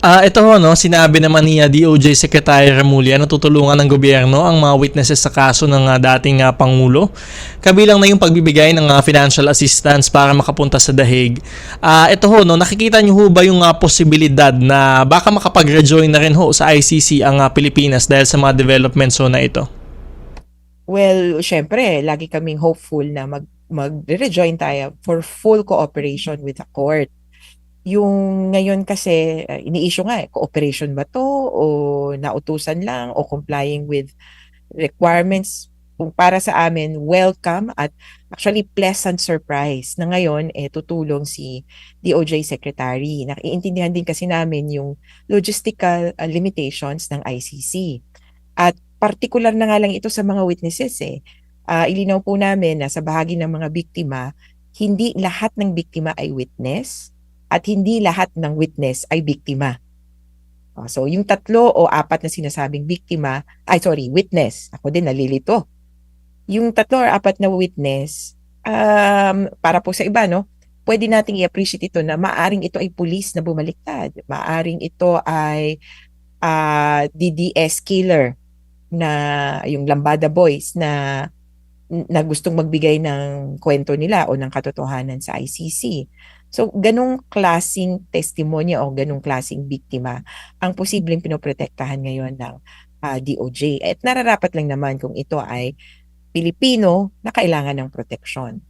Ah, ito ho, no, sinabi naman ni ah, DOJ Secretary Remulla na tutulungan ng gobyerno ang mga witnesses sa kaso ng ah, dating ah, Pangulo. Kabilang na yung pagbibigay ng ah, financial assistance para makapunta sa dahig. Ah, ito ho, no, nakikita niyo ho ba yung ah, posibilidad na baka makapag-rejoin na rin ho sa ICC ang ah, Pilipinas dahil sa mga developments ho na ito? Well, syempre, lagi kaming hopeful na mag mag-rejoin tayo for full cooperation with the court. Yung ngayon kasi uh, ini-issue nga eh, cooperation ba to o nautusan lang o complying with requirements kung para sa amin welcome at actually pleasant surprise na ngayon eh tutulong si DOJ Secretary. Nakiintindihan din kasi namin yung logistical uh, limitations ng ICC. At particular na nga lang ito sa mga witnesses eh. Uh, ilinaw po namin na sa bahagi ng mga biktima, hindi lahat ng biktima ay witness at hindi lahat ng witness ay biktima. Uh, so yung tatlo o apat na sinasabing biktima, ay sorry, witness. Ako din nalilito. Yung tatlo or apat na witness, um, para po sa iba, no? Pwede nating i-appreciate ito na maaring ito ay pulis na bumaliktad. Maaring ito ay uh, DDS killer na yung Lambada Boys na na gustong magbigay ng kwento nila o ng katotohanan sa ICC. So, ganong klasing testimonya o ganong klasing biktima ang posibleng pinoprotektahan ngayon ng uh, DOJ. At nararapat lang naman kung ito ay Pilipino na kailangan ng proteksyon.